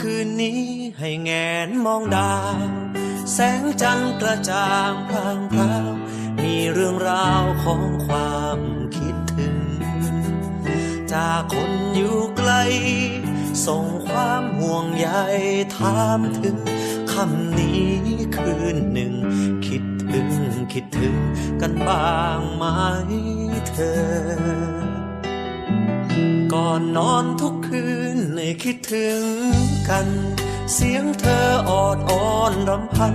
คืนนี้ให้แงนมองดาว แสงจันทร์กระจ่างพรางพราวมีเรื่องราวของความคิดถึง จากคนอยู่ไกล ส่งความห่วงใยถามถึงคำนี้คืนหนึ่ง คิดถึงคิดถึงกันบ้างไหมเธอ ก่อนนอนทุกคืน คิดถึงกัน เสียงเธอออดอ้อนรำพัน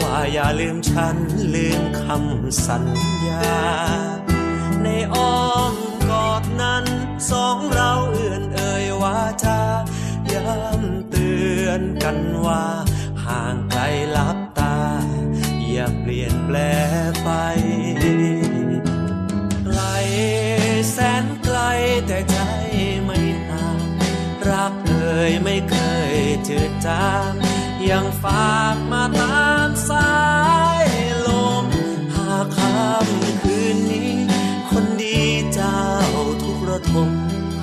ว่าอย่าลืมฉันลืมคำสัญญา ในอ้อมกอดนั้น สองเราเอื่อนเอ่ยว่าจะย้ำเตือนกันว่า ห่างไกลลับตา อย่าเปลี่ยนแปลไป ไม่เคยจืดจางยังฝากมาตามสายลม หากคำคืนนี้ คนดีเจ้าทุกระทม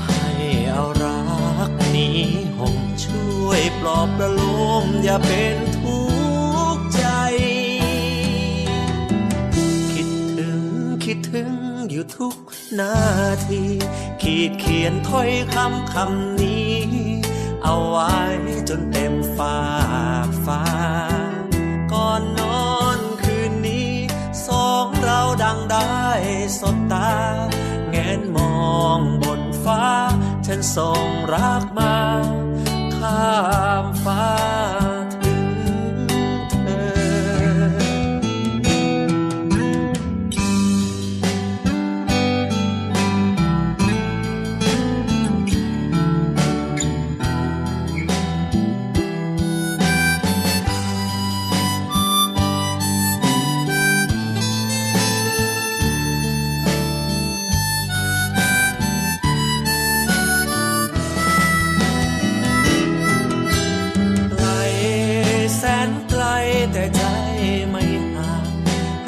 ให้เอารักนี้ห่มช่วยปลอบประโลมอย่าเป็นทุกข์ใจ คิดถึงคิดถึงอยู่ทุกนาที ขีดเขียนถ้อยคำคำนี้ ดังได้สบตา แงนมองบนฟ้า ฉันส่งรักมา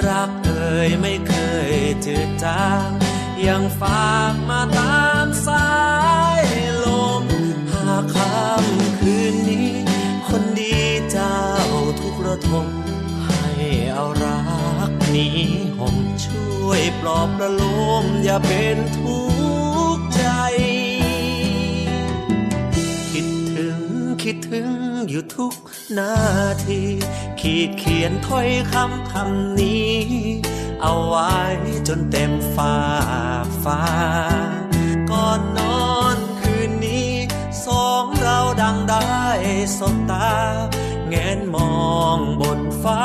รักเอ่ยไม่เคยจืดจางยังฝากมาตามสายลม หากคำคืนนี้ คนดีเจ้าทุกระทมให้เอารักนี้ห่มช่วยปลอบประโลมอย่าเป็นทุก นาที ขีดเขียนถ้อยคำคำนี้ เอาไว้จนเต็มฝาฟ้า ก่อนนอนคืนนี้ สองเราดังได้สบตา แงนมองบนฟ้า